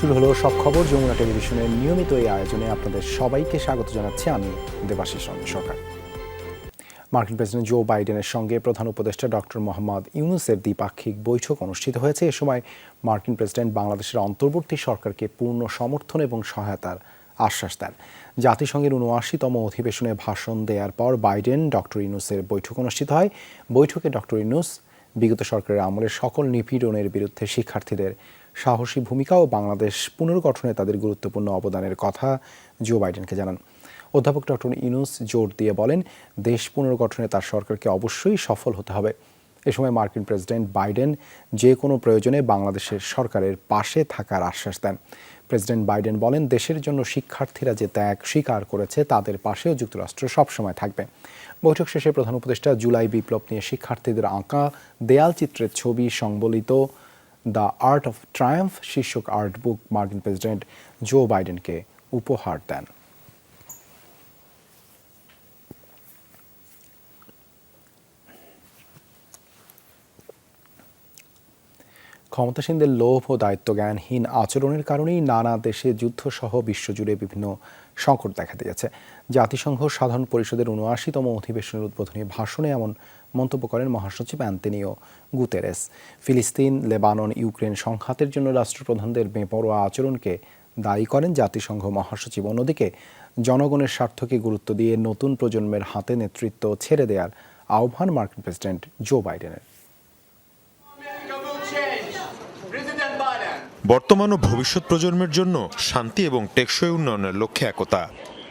শুরু হলো সব খবর যমুনা টেলিভিশনের নিয়মিত এই আয়োজনে আপনাদের সবাইকে স্বাগত জানাচ্ছি আমি দেবাশিস সরকার। মার্কিন প্রেসিডেন্ট জো বাইডেনের সঙ্গে প্রধান উপদেষ্টা ডক্টর মোহাম্মদ ইউনুসের দ্বিপাক্ষিক বৈঠক অনুষ্ঠিত হয়েছে। এ সময় মার্কিন প্রেসিডেন্ট বাংলাদেশের অন্তর্বর্তী সরকারকে পূর্ণ সমর্থন এবং সহায়তার আশ্বাস দেন। জাতিসংঘের উনআশিতম অধিবেশনে ভাষণ দেওয়ার পর বাইডেন ডক্টর ইউনুসের বৈঠক অনুষ্ঠিত হয়। বৈঠকে ডক্টর ইউনুস বিগত সরকারের আমলের সকল নিপীড়নের বিরুদ্ধে শিক্ষার্থীদের সাহসী ভূমিকা ও বাংলাদেশ পুনর্গঠনে তাদের গুরুত্বপূর্ণ অবদানের কথা জো বাইডেনকে জানান। অধ্যাপক ডক্টর ইউনুস জোর দিয়ে বলেন, দেশ পুনর্গঠনে তার সরকারকে অবশ্যই সফল হতে হবে। এ সময় মার্কিন প্রেসিডেন্ট বাইডেন যে কোনো প্রয়োজনে বাংলাদেশের সরকারের পাশে থাকার আশ্বাস দেন। প্রেসিডেন্ট বাইডেন বলেন, দেশের জন্য শিক্ষার্থীরা যে ত্যাগ স্বীকার করেছে, তাদের পাশেও যুক্তরাষ্ট্র সবসময় থাকবে। বৈঠক শেষে প্রধান উপদেষ্টা জুলাই বিপ্লব নিয়ে শিক্ষার্থীদের আঁকা দেয়াল চিত্রের ছবি সংবলিত দ্য আর্ট অফ ট্রায়াম্ফ শীর্ষক আর্ট বুক মার্কিন প্রেসিডেন্ট জো বাইডেনকে উপহার দেন। ক্ষমতাসীনদের লোভ ও দায়িত্বজ্ঞানহীন আচরণের কারণেই নানা দেশে যুদ্ধসহ বিশ্বজুড়ে বিভিন্ন সংকট দেখা দিয়েছে। জাতিসংঘ সাধারণ পরিষদের উনআশিতম অধিবেশনের উদ্বোধনী ভাষণে এমন মন্তব্য করেন মহাসচিব অ্যান্টনিও গুতেরেস। ফিলিস্তিন, লেবানন, ইউক্রেন সংঘাতের জন্য রাষ্ট্রপ্রধানদের বেপরোয়া আচরণকে দায়ী করেন জাতিসংঘ মহাসচিব। অন্যদিকে, জনগণের স্বার্থকে গুরুত্ব দিয়ে নতুন প্রজন্মের হাতে নেতৃত্ব ছেড়ে দেওয়ার আহ্বান মার্কিন প্রেসিডেন্ট জো বাইডেনের. বর্তমান ও ভবিষ্যৎ প্রজন্মের জন্য শান্তি এবং টেকসই উন্নয়নের লক্ষ্যে একতা।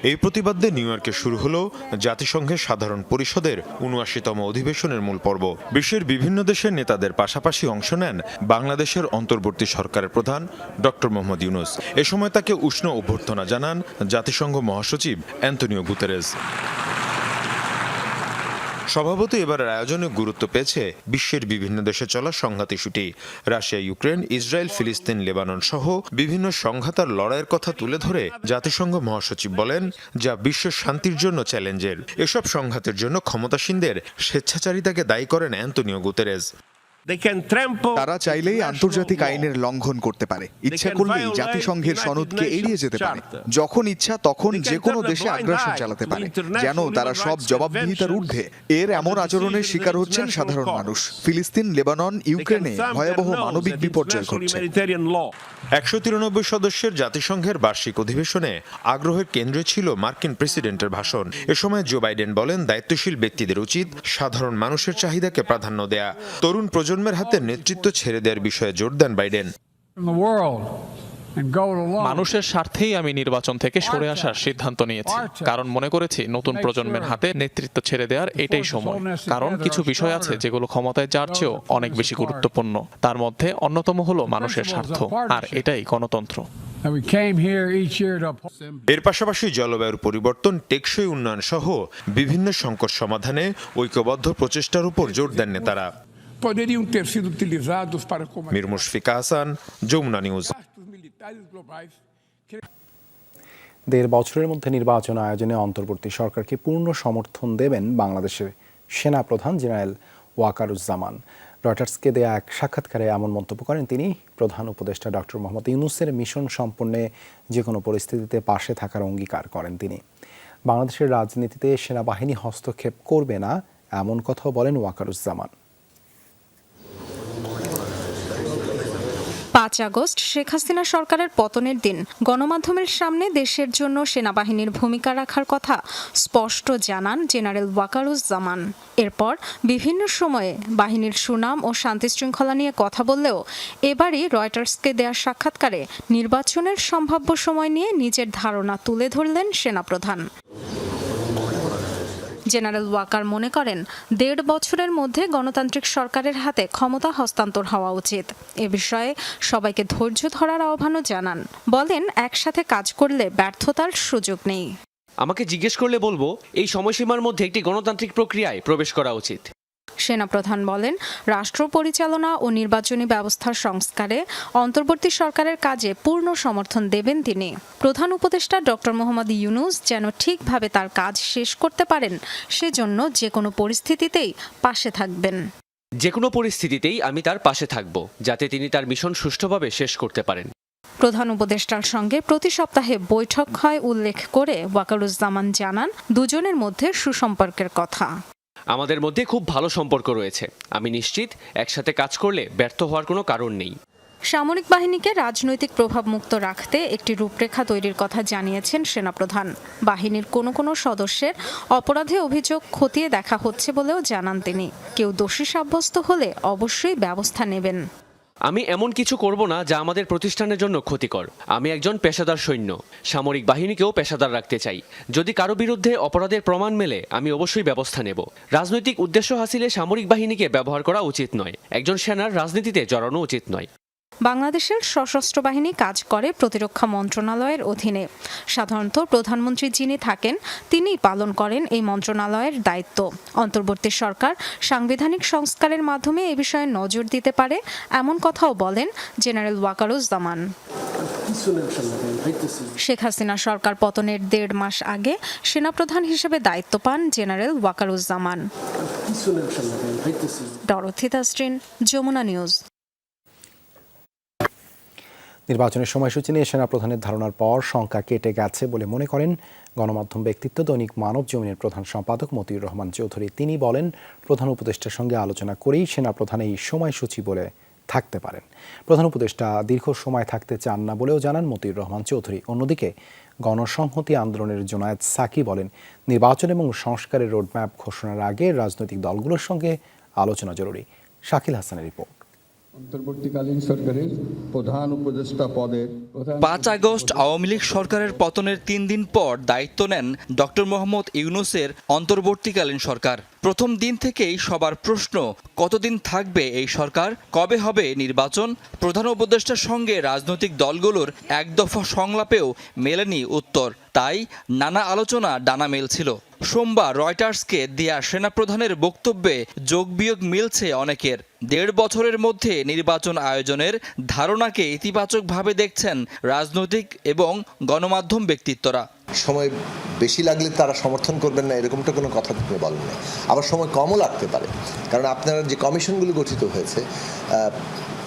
এই প্রতিবাদে নিউ ইয়র্কে শুরু হলো জাতিসংঘের সাধারণ পরিষদের উনআশিতম অধিবেশনের মূল পর্ব। বিশ্বের বিভিন্ন দেশের নেতাদের পাশাপাশি অংশ নেন বাংলাদেশের অন্তর্বর্তী সরকারের প্রধান ডক্টর মোহাম্মদ ইউনুস। এ সময় তাকে উষ্ণ অভ্যর্থনা জানান জাতিসংঘ মহাসচিব অ্যান্তনিও গুতেরেস স্বভাবতই এবারের আয়োজনে গুরুত্ব পেয়েছে বিশ্বের বিভিন্ন দেশে চলা সংঘাত ইস্যুটি। রাশিয়া, ইউক্রেন, ইসরায়েল, ফিলিস্তিন, লেবানন সহ বিভিন্ন সংঘাতার লড়াইয়ের কথা তুলে ধরে জাতিসংঘ মহাসচিব বলেন, যা বিশ্বের শান্তির জন্য চ্যালেঞ্জের। এসব সংঘাতের জন্য ক্ষমতাসীনদের স্বেচ্ছাচারিতাকে দায়ী করেন অ্যান্তনিও গুতেরেস তারা চাইলেই আন্তর্জাতিক আইনের লঙ্ঘন করতে পারে। ইচ্ছা করলেই জাতিসংঘের সনদকে এড়িয়ে যেতে পারে। যখন ইচ্ছা তখন যে কোনো দেশে আগ্রাসন চালাতে পারে। যেন তারা সব জবাবদিহিতার ঊর্ধ্বে এর এমন আচরণের শিকার হচ্ছেন সাধারণ মানুষ। ফিলিস্তিন লেবানন ইউক্রেনে ভয়াবহ মানবিক বিপর্যয় ঘটছে। একশো তিরানব্বই সদস্যের জাতিসংঘের বার্ষিক অধিবেশনে আগ্রহের কেন্দ্রে ছিল মার্কিন প্রেসিডেন্টের ভাষণ। এ সময় জো বাইডেন বলেন দায়িত্বশীল ব্যক্তিদের উচিত সাধারণ মানুষের চাহিদাকে প্রাধান্য দেয়া। তরুণ প্রজন্মের হাতে নেতৃত্ব ছেড়ে দেওয়ার বিষয়ে জোর দেন বাইডেন. মানুষের স্বার্থেই আমি নির্বাচন থেকে সরে আসার সিদ্ধান্ত নিয়েছি কারণ মনে করেছি নতুন প্রজন্মের হাতে নেতৃত্ব ছেড়ে দেওয়ার এটাই সময় কারণ কিছু বিষয় আছে যেগুলো ক্ষমতায় যার চেয়েও অনেক বেশি গুরুত্বপূর্ণ তার মধ্যে অন্যতম হলো মানুষের স্বার্থ আর এটাই গণতন্ত্র. এর পাশাপাশি জলবায়ুর পরিবর্তন টেকসই উন্নয়ন সহ বিভিন্ন সংকট সমাধানে ঐক্যবদ্ধ প্রচেষ্টার উপর জোর দেন নেতারা poderiam ter sido utilizados para combater Jamuna news militares globais. দেড় বছরের মধ্যে নির্বাচন আয়োজনে অন্তর্বর্তী সরকারকে পূর্ণ সমর্থন দেবেন বাংলাদেশের সেনা প্রধান জেনারেল ওয়াকারুজ্জামান। রয়টার্সকে দেয়া এক সাক্ষাৎকারে এমন মন্তব্য করেন তিনি। প্রধান উপদেষ্টা ডক্টর মোহাম্মদ ইউনুসের মিশন সম্পূর্ণে যে কোনো পরিস্থিতিতে পাশে থাকার অঙ্গীকার করেন তিনি। বাংলাদেশের রাজনীতিতে সেনাবাহিনী হস্তক্ষেপ করবে না এমন কথাও বলেন ওয়াকারুজ্জামান। পাঁচ আগস্ট শেখ হাসিনা সরকারের পতনের দিন। গণমাধ্যমের সামনে দেশের জন্য সেনাবাহিনীর ভূমিকা রাখার কথা স্পষ্ট জানান জেনারেল ওয়াকারুজ্জামান। এরপর বিভিন্ন সময়ে বাহিনীর সুনাম ও শান্তি শৃঙ্খলা নিয়ে কথা বললেও এবারই রয়টার্সকে দেয়া সাক্ষাৎকারে নির্বাচনের সম্ভাব্য সময় নিয়ে নিজের ধারণা তুলে ধরলেন সেনাপ্রধান। জেনারেল ওয়াকার মনে করেন, দেড় বছরের মধ্যে গণতান্ত্রিক সরকারের হাতে ক্ষমতা হস্তান্তর হওয়া উচিত। এ বিষয়ে সবাইকে ধৈর্য ধরার আহ্বানও জানান। বলেন, একসাথে কাজ করলে ব্যর্থতার সুযোগ নেই। আমাকে জিজ্ঞেস করলে বলব, এই সময়সীমার মধ্যে একটি গণতান্ত্রিক প্রক্রিয়ায় প্রবেশ করা উচিত। সেনাপ্রধান বলেন রাষ্ট্র পরিচালনা ও নির্বাচনী ব্যবস্থার সংস্কারে অন্তর্বর্তী সরকারের কাজে পূর্ণ সমর্থন দেবেন তিনি। প্রধান উপদেষ্টা ডক্টর মোহাম্মদ ইউনুস যেন ঠিকভাবে তার কাজ শেষ করতে পারেন সেজন্য যে কোনো পরিস্থিতিতেই পাশে থাকবেন। যে কোনো পরিস্থিতিতেই আমি তার পাশে থাকব যাতে তিনি তার মিশন সুষ্ঠুভাবে শেষ করতে পারেন। প্রধান উপদেষ্টার সঙ্গে প্রতি সপ্তাহে বৈঠক হয় উল্লেখ করে ওয়াকারুজ্জামান জানান দুজনের মধ্যে সুসম্পর্কের কথা। আমাদের মধ্যে খুব ভালো সম্পর্ক রয়েছে। আমি নিশ্চিত একসাথে কাজ করলে ব্যর্থ হওয়ার কোনো কারণ নেই। সামরিক বাহিনীকে রাজনৈতিক প্রভাবমুক্ত রাখতে একটি রূপরেখা তৈরির কথা জানিয়েছেন সেনাপ্রধান। বাহিনীর কোনো কোনো সদস্যের অপরাধে অভিযোগ খতিয়ে দেখা হচ্ছে বলেও জানান তিনি। কেউ দোষী সাব্যস্ত হলে অবশ্যই ব্যবস্থা নেবেন। আমি এমন কিছু করব না যা আমাদের প্রতিষ্ঠানের জন্য ক্ষতিকর। আমি একজন পেশাদার সৈন্য। সামরিক বাহিনীকেও পেশাদার রাখতে চাই। যদি কারও বিরুদ্ধে অপরাধের প্রমাণ মেলে, আমি অবশ্যই ব্যবস্থা নেব। রাজনৈতিক উদ্দেশ্য হাসিলে সামরিক বাহিনীকে ব্যবহার করা উচিত নয়। একজন সেনার রাজনীতিতে জড়ানো উচিত নয়। বাংলাদেশের সশস্ত্র বাহিনী কাজ করে প্রতিরক্ষা মন্ত্রণালয়ের অধীনে। সাধারণত প্রধানমন্ত্রী যিনি থাকেন, তিনিই পালন করেন এই মন্ত্রণালয়ের দায়িত্ব। অন্তর্বর্তী সরকার সাংবিধানিক সংস্কারের মাধ্যমে এ বিষয়ে নজর দিতে পারে, এমন কথাও বলেন জেনারেল ওয়াকারুজ্জামান। শেখ হাসিনা সরকার পতনের দেড় মাস আগে সেনাপ্রধান হিসেবে দায়িত্ব পান general Wakeruzzaman. Dorothy Tasrin, Jamuna news. নির্বাচনের সময়সূচি নিয়ে সেনাপ্রধানের ধারণার পর শঙ্কা কেটে গেছে বলে মনে করেন গণমাধ্যম ব্যক্তিত্ব দৈনিক মানব জমিনের প্রধান সম্পাদক মতিউর রহমান চৌধুরী। তিনি বলেন, প্রধান উপদেষ্টার সঙ্গে আলোচনা করেই সেনাপ্রধান এই সময়সূচি বলে থাকতে পারেন। প্রধান উপদেষ্টা দীর্ঘ সময় থাকতে চান না বলেও জানান মতিউর রহমান চৌধুরী। অন্যদিকে, গণসংহতি আন্দোলনের জোনায়েদ সাকি বলেন, নির্বাচন এবং সংস্কারের রোডম্যাপ ঘোষণার আগে রাজনৈতিক দলগুলোর সঙ্গে আলোচনা জরুরি। শাকিল হাসানের রিপোর্ট। পাঁচ আগস্ট আওয়ামী লীগ সরকারের পতনের তিন দিন পর দায়িত্ব নেন ডক্টর মোহাম্মদ ইউনুসের অন্তর্বর্তীকালীন সরকার। প্রথম দিন থেকেই সবার প্রশ্ন, কতদিন থাকবে এই সরকার? কবে হবে নির্বাচন? প্রধান উপদেষ্টার সঙ্গে রাজনৈতিক দলগুলোর এক দফা সংলাপেও মেলেনি উত্তর। তাই নানা আলোচনা ডানা মেলছিল সোমবার রয়টার্সকে দেয়া সেনাপ্রধানের বক্তব্যে যোগ বিয়োগ মিলছে অনেকের। দেড় বছরের মধ্যে নির্বাচন আয়োজনের ধারণাকে ইতিবাচকভাবে দেখছেন রাজনৈতিক এবং গণমাধ্যম ব্যক্তিত্বরা। সময় বেশি লাগলে তারা সমর্থন করবেন না এরকমটা কোনো কথা আপনি বলেন না আবার সময় কমও লাগতে পারে কারণ আপনারা যে কমিশনগুলো গঠিত হয়েছে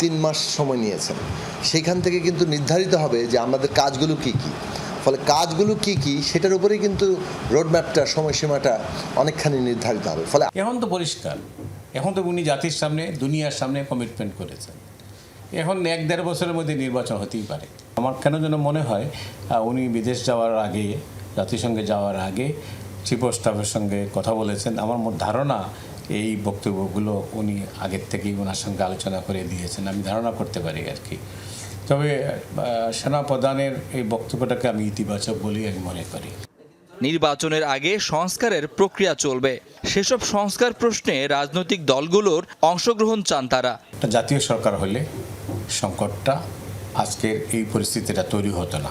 তিন মাস সময় নিয়েছেন। সেইখান থেকে কিন্তু নির্ধারিত হবে যে আমাদের কাজগুলো কি কি। ফলে কাজগুলো কি কি সেটার উপরেই কিন্তু রোডম্যাপটা সময়সীমাটা অনেকখানি নির্ধারিত হবে। ফলে এখন তো পরিষ্কার। এখন তো উনি জাতির সামনে দুনিয়ার সামনে কমিটমেন্ট করেছেন। এখন এক দেড় বছরের মধ্যে নির্বাচন হতেই পারে। আমার কেন যেন মনে হয় উনি বিদেশ যাওয়ার আগে জাতিসংঘে যাওয়ার আগে চিফ অফ স্টাফের সঙ্গে কথা বলেছেন। আমার ধারণা এই বক্তব্যগুলো উনি আগের থেকেই ওনার সঙ্গে আলোচনা করে দিয়েছেন। আমি ধারণা করতে পারি আর কি। তবে আহ, সেনা প্রধানের এই বক্তব্যটাকে আমি ইতিবাচক বলেই আমি মনে করি। নির্বাচনের আগে সংস্কারের প্রক্রিয়া চলবে। সেসব সংস্কার প্রশ্নে রাজনৈতিক দলগুলোর অংশগ্রহণ চান তারা। একটা জাতীয় সরকার হলে সংকটটা আজকের এই পরিস্থিতিটা তৈরি হতো না।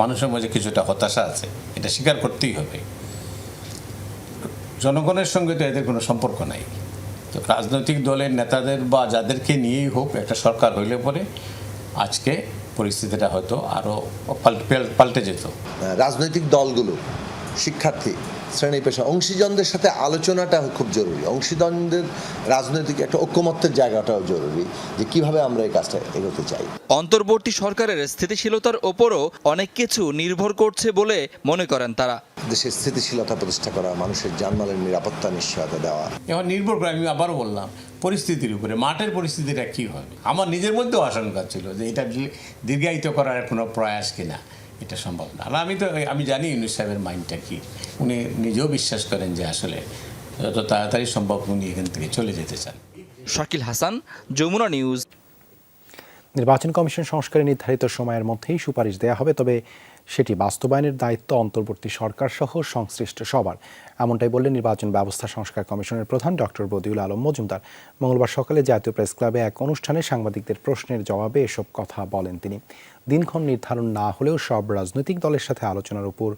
মানুষের মধ্যে কিছুটা হতাশা আছে এটা স্বীকার করতেই হবে। জনগণের সঙ্গে তো এদের কোনো সম্পর্ক নাই। তো রাজনৈতিক দলের নেতাদের বা যাদেরকে নিয়েই হোক একটা সরকার হইলে পরে আজকে পরিস্থিতিটা হয়তো আরও পাল্টে যেত। রাজনৈতিক দলগুলো শিক্ষার্থী শ্রেণি পেশা। অংশীজনদের সাথে আলোচনাটা খুব জরুরি। অংশীজনদের রাজনৈতিক একটা ঐক্যমত্যের জায়গাটাও জরুরি যে কীভাবে আমরা এই কাজটা এগোতে চাই। অন্তর্বর্তী সরকারের স্থিতিশীলতার ওপরও অনেক কিছু নির্ভর করছে বলে মনে করেন তারা। দেশের স্থিতিশীলতা প্রতিষ্ঠা করা মানুষের জানমালের নিরাপত্তা নিশ্চয়তা দেওয়া। এখন নির্ভর করে আমি আবারও বললাম পরিস্থিতির উপরে মাঠের পরিস্থিতিটা কী হবে? আমার নিজের মধ্যেও আশঙ্কা ছিল যে এটা দীর্ঘায়িত করার কোনো প্রয়াস কিনা। এটা সম্ভব না। আর আমি তো আমি জানি ইউনুস সাহেবের মাইন্ডটা কি। উনি নিজেও বিশ্বাস করেন যে আসলে যত তাড়াতাড়ি সম্ভব উনি এখান থেকে চলে যেতে চান। শাকিল হাসান যমুনা নিউজ। নির্বাচন কমিশন সংস্কারে নির্ধারিত সময়ের মধ্যেই সুপারিশ দেয়া হবে তবে সেটি বাস্তবায়নের দায়িত্ব অন্তর্বর্তী সরকার সহ সংশ্লিষ্ট সবার। এমনটাই বললেন নির্বাচন ব্যবস্থা সংস্কার কমিশনের প্রধান ডক্টর বদিউল আলম মজুমদার। মঙ্গলবার সকালে জাতীয় প্রেস ক্লাবে এক অনুষ্ঠানে সাংবাদিকদের প্রশ্নের জবাবে এসব কথা বলেন তিনি। দিনক্ষণ নির্ধারণ না হলেও সব রাজনৈতিক দলের সাথে আলোচনার উপর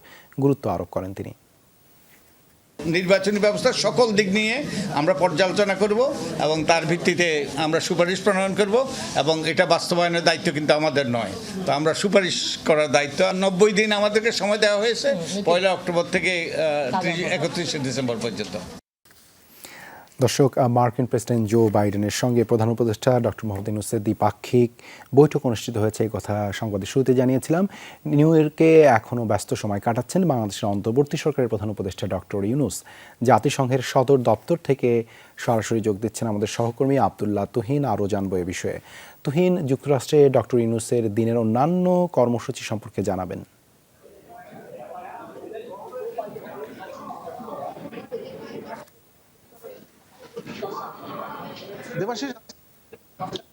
গুরুত্ব আরোপ করেন তিনি। নির্বাচনী ব্যবস্থার সকল দিক নিয়ে আমরা পর্যালোচনা করব এবং তার ভিত্তিতে আমরা সুপারিশ প্রণয়ন করব এবং এটা বাস্তবায়নের দায়িত্ব কিন্তু আমাদের নয়। তো আমরা সুপারিশ করার দায়িত্ব। আর নব্বই দিন আমাদেরকে সময় দেওয়া হয়েছে। পয়লা অক্টোবর থেকে একত্রিশে ডিসেম্বর পর্যন্ত। দর্শক মার্কিন প্রেসিডেন্ট জো বাইডেনের সঙ্গে প্রধান উপদেষ্টা ডক্টর মোহাম্মদ ইউনুসের দ্বিপাক্ষিক বৈঠক অনুষ্ঠিত হয়েছে, এই কথা সংবাদের শুরুতে জানিয়েছিলাম। নিউ ইয়র্কে এখনও ব্যস্ত সময় কাটাচ্ছেন বাংলাদেশের অন্তর্বর্তী সরকারের প্রধান উপদেষ্টা ডক্টর ইউনুস। জাতিসংঘের সদর দপ্তর থেকে সরাসরি যোগ দিচ্ছেন আমাদের সহকর্মী আবদুল্লাহ তুহিন, আরও জানব এ বিষয়ে। তুহিন, যুক্তরাষ্ট্রে ডক্টর ইউনুসের দিনের অন্যান্য কর্মসূচি সম্পর্কে জানাবেন।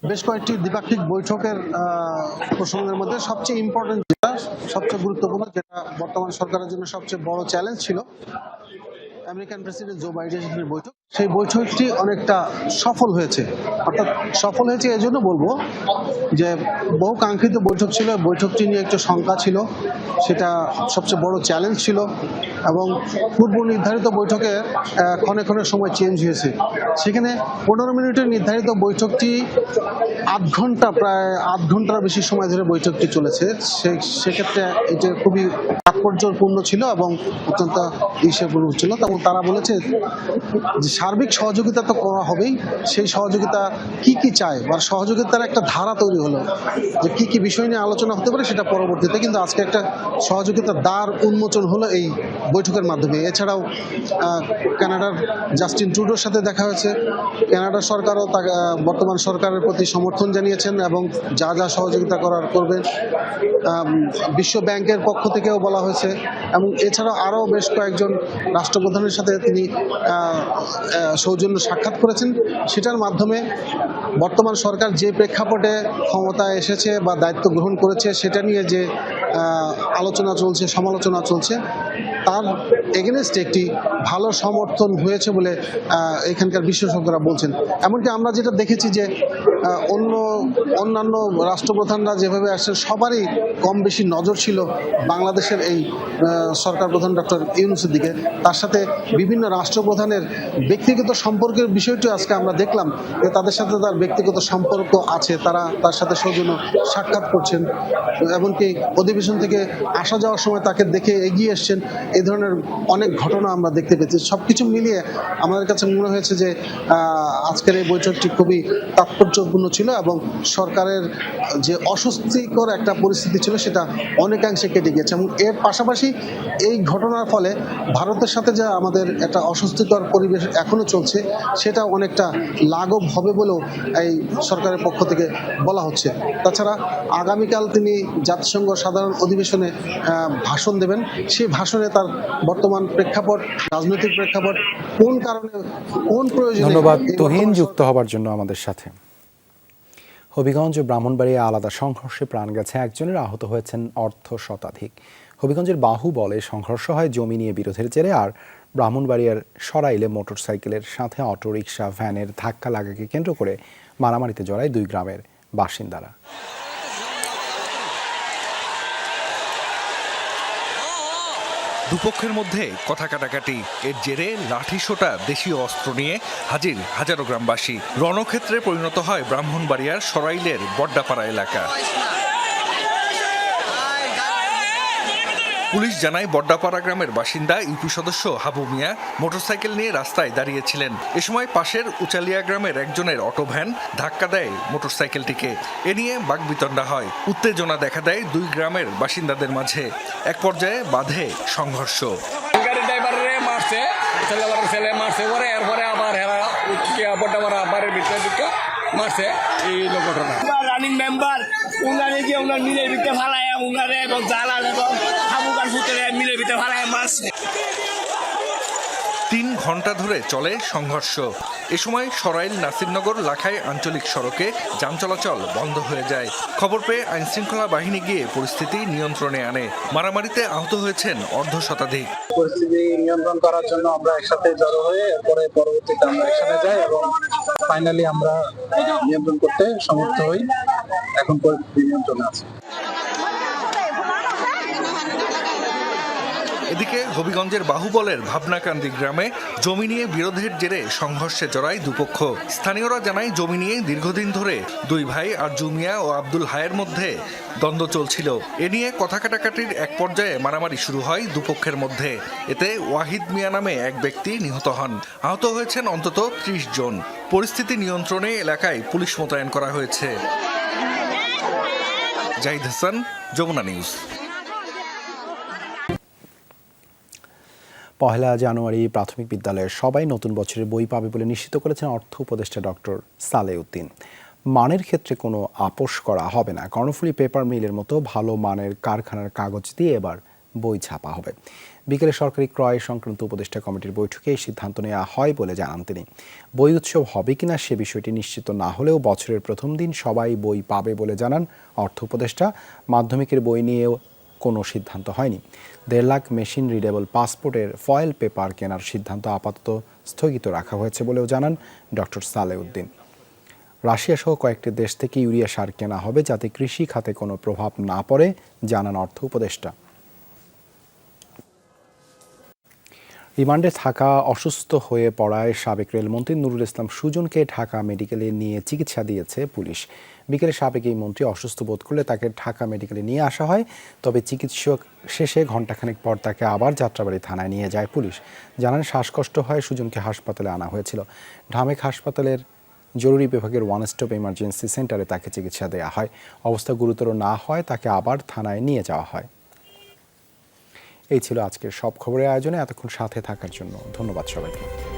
বেশ কয়েকটি দ্বিপাক্ষিক বৈঠকের প্রসঙ্গের মধ্যে সবচেয়ে ইম্পর্টেন্ট যেটা, সবচেয়ে গুরুত্বপূর্ণ, যেটা বর্তমান সরকারের জন্য সবচেয়ে বড় চ্যালেঞ্জ ছিল, আমেরিকান প্রেসিডেন্ট জো বাইডেনের বৈঠক। সেই বৈঠকটি অনেকটা সফল হয়েছে। অর্থাৎ সফল হয়েছে এজন্য বলব যে বহু কাঙ্ক্ষিত বৈঠক ছিল, বৈঠকটি নিয়ে একটু শঙ্কা ছিল, সেটা সবচেয়ে বড় চ্যালেঞ্জ ছিল এবং পূর্ব নির্ধারিত বৈঠকে ক্ষণে ক্ষণে সময় চেঞ্জ হয়েছে। সেখানে পনেরো মিনিটের নির্ধারিত বৈঠকটি আধ ঘণ্টা, প্রায় আধ ঘণ্টার বেশি সময় ধরে বৈঠকটি চলেছে। সে, সেক্ষেত্রে এটা খুবই তাৎপর্যপূর্ণ ছিল এবং অত্যন্ত ইসেপূর্ণ ছিল। তখন তারা বলেছে সার্বিক সহযোগিতা তো করা হবেই। সেই সহযোগিতা কি কি চায়? বা সহযোগিতার একটা ধারা তৈরি হলো যে কি কি বিষয় নিয়ে আলোচনা হতে পারে সেটা পরবর্তীতে। কিন্তু আজকে একটা সহযোগিতার দ্বার উন্মোচন হলো এই বৈঠকের মাধ্যমে। এছাড়াও কানাডার জাস্টিন ট্রুডোর সাথে দেখা হয়েছে। কানাডা সরকারও তা বর্তমান সরকারের প্রতি সমর্থন জানিয়েছেন এবং যা যা সহযোগিতা করার করবেন বিশ্ব ব্যাংকের পক্ষ থেকেও বলা হয়েছে। এবং এছাড়াও আরও বেশ কয়েকজন রাষ্ট্রপ্রধানের সাথে তিনি সৌজন্য সাক্ষাৎ করেছেন, সেটার মাধ্যমে বর্তমান সরকার যে প্রেক্ষাপটে ক্ষমতায় এসেছে বা দায়িত্ব গ্রহণ করেছে, সেটা নিয়ে যে আলোচনা চলছে, সমালোচনা চলছে তার এগেনস্টে একটি ভালো সমর্থন হয়েছে বলে এখানকার বিশেষজ্ঞরা বলছেন। এমনকি আমরা যেটা দেখেছি যে অন্য, অন্যান্য রাষ্ট্রপ্রধানরা যেভাবে আসছে, সবারই কম বেশি নজর ছিল বাংলাদেশের এই সরকার প্রধান ডক্টর ইউনুসের দিকে। তার সাথে বিভিন্ন রাষ্ট্রপ্রধানের ব্যক্তিগত সম্পর্কের বিষয়টি আজকে আমরা দেখলাম যে, তাদের সাথে তার ব্যক্তিগত সম্পর্ক আছে, তারা তার সাথে সৌজন্য সাক্ষাৎ করছেন। এমনকি অধিবেশন থেকে আসা যাওয়ার সময় তাকে দেখে এগিয়ে এসছেন। এই ধরনের অনেক ঘটনা আমরা দেখতে পেয়েছি। সব কিছু মিলিয়ে আমাদের কাছে মনে হয়েছে যে আজকের এই বৈঠকটি খুবই তাৎপর্যপূর্ণ ছিল এবং সরকারের যে অস্বস্তিকর একটা পরিস্থিতি ছিল সেটা অনেকাংশে কেটে গিয়েছে এবং এর পাশাপাশি এই ঘটনার ফলে ভারতের সাথে যে আমাদের একটা অস্বস্তিকর পরিবেশ এখনও চলছে, সেটা অনেকটা লাঘব হবে বলেও এই সরকারের পক্ষ থেকে বলা হচ্ছে। তাছাড়া আগামীকাল তিনি জাতিসংঘ সাধারণ অধিবেশনে ভাষণ দেবেন। সেই ভাষণে তার বর্তমান প্রেক্ষাপট রাজনৈতিক প্রেক্ষাপট কোন কারণে কোন প্রয়োজনে ধন্যবাদ তুহিন যুক্ত হবার জন্য আমাদের সাথে। হবিগঞ্জ ব্রাহ্মণবাড়িয়া আলাদা সংঘর্ষে প্রাণ গেছে একজনের আহত হয়েছেন অর্ধ শতাধিক। হবিগঞ্জের বাহু বলে সংঘর্ষ হয় জমি নিয়ে বিরোধের জেরে আর ব্রাহ্মণবাড়িয়ার সরাইলে মোটরসাইকেলের সাথে অটোরিকশা ভ্যানের ধাক্কা লাগাকে কেন্দ্র করে মারামারিতে জড়ায় দুই গ্রামের বাসিন্দারা। দুপক্ষের মধ্যে কথা কাটাকাটি। এর জেরে লাঠি সোটা দেশীয় অস্ত্র নিয়ে হাজির হাজারো গ্রামবাসী। রণক্ষেত্রে পরিণত হয় ব্রাহ্মণবাড়িয়ার সরাইলের বড্ডাপাড়া এলাকা। পুলিশ জানায় বড্ডাপাড়া গ্রামের বাসিন্দা ইউপি সদস্য হাবু মিয়া মোটরসাইকেল নিয়ে রাস্তায় দাঁড়িয়েছিলেন। এ সময় পাশের উচালিয়া গ্রামের একজনের অটো ভ্যান ধাক্কা দেয় মোটরসাইকেলটিকে। এ নিয়ে বাগবিতণ্ডা হয়। উত্তেজনা দেখা দেয় দুই গ্রামের বাসিন্দাদের মাঝে। এক পর্যায়ে বাধে সংঘর্ষ। ছেলে মারছে পরে, এরপরে আবার হেরা বড় বড় বাড়ির ভিতরে মারছে এই ঘটনা রানিং মেম্বার উনারে গিয়ে উনার মিলের ভিতরে ফালায় উনারে এবং জালাল এবং হাবুকার ফুটে মিলের ভিতরে ফালায় মারছে। তিন ঘণ্টা ধরে চলে সংঘর্ষ। এ সময় সরাইল নাসিরনগর লাখাই আঞ্চলিক সড়কে যান চলাচল বন্ধ হয়ে যায়। খবর পেয়ে আইনশৃঙ্খলা বাহিনী গিয়ে পরিস্থিতি নিয়ন্ত্রণে আনে। মারামারিতে আহত হয়েছেন অর্ধ শতাধিক। পরিস্থিতি নিয়ন্ত্রণ করার জন্য আমরা একসাথে জড়ো হয়ে এরপরে পরবর্তীতে আমরা একসাথে যাই এবং ফাইনালি আমরা নিয়ন্ত্রণ করতে সমর্থ হই। এখন পরিস্থিতি নিয়ন্ত্রণে আছে। এদিকে হবিগঞ্জের বাহুবলের ভাবনাকান্দি গ্রামে জমি নিয়ে বিরোধের জেরে সংঘর্ষে জড়ায় দুপক্ষ। স্থানীয়রা জানায়, জমি নিয়ে দীর্ঘদিন ধরে দুই ভাই আর জুমিয়া ও আব্দুল হায়ের মধ্যে দ্বন্দ্ব চলছিল। এ নিয়ে কথা কাটাকাটির এক পর্যায়ে মারামারি শুরু হয় দুপক্ষের মধ্যে। এতে ওয়াহিদ মিয়া নামে এক ব্যক্তি নিহত হন। আহত হয়েছেন অন্তত ত্রিশ জন। পরিস্থিতি নিয়ন্ত্রণে এলাকায় পুলিশ মোতায়েন করা হয়েছে। জাহিদ হাসান, যমুনা নিউজ। পহেলা জানুয়ারি প্রাথমিক বিদ্যালয়ের সবাই নতুন বছরের বই পাবে বলে নিশ্চিত করেছেন অর্থ উপদেষ্টা ডক্টর সালেউদ্দিন। মানের ক্ষেত্রে কোনো আপোষ করা হবে না। কর্ণফুলী পেপার মিলের মতো ভালো মানের কারখানার কাগজ দিয়ে এবার বই ছাপা হবে। বিকেলে সরকারি ক্রয় সংক্রান্ত উপদেষ্টা কমিটির বৈঠকে এই সিদ্ধান্ত নেওয়া হয় বলে জানান তিনি। বই উৎসব হবে কিনা সে বিষয়টি নিশ্চিত না হলেও বছরের প্রথম দিন সবাই বই পাবে বলে জানান অর্থ উপদেষ্টা। মাধ্যমিকের বই নিয়েও কোনো সিদ্ধান্ত হয়নি। দেড় লাখ মেশিন রিডেবল পাসপোর্টের ফয়েল পেপার কেনার সিদ্ধান্ত আপাতত স্থগিত রাখা হয়েছে বলেও জানান ডক্টর সালেউদ্দিন। রাশিয়া সহ কয়েকটি দেশ থেকে ইউরিয়া সার কেনা হবে যাতে কৃষি খাতে কোনো প্রভাব না পড়ে, জানান অর্থ উপদেষ্টা। রিমান্ডে থাকা অসুস্থ হয়ে পড়ায় সাবেক রেলমন্ত্রী নুরুল ইসলাম সুজনকে ঢাকা মেডিকেলে নিয়ে চিকিৎসা দিয়েছে পুলিশ। বিকেলে সাবেক এই মন্ত্রী অসুস্থ বোধ করলে তাকে ঢাকা মেডিকেলে নিয়ে আসা হয়, তবে চিকিৎসক শেষে ঘণ্টাখানেক পর তাকে আবার যাত্রাবাড়ি থানায় নিয়ে যায় পুলিশ। জানান, শ্বাসকষ্ট হয় সুজনকে হাসপাতালে আনা হয়েছিল। ঢামেক হাসপাতালের জরুরি বিভাগের ওয়ান স্টপ ইমার্জেন্সি সেন্টারে তাকে চিকিৎসা দেওয়া হয়। অবস্থা গুরুতর না হয় তাকে আবার থানায় নিয়ে যাওয়া হয়। এই ছিল আজকের সব খবরের আয়োজনে। এতক্ষণ সাথে থাকার জন্য ধন্যবাদ সবাইকে।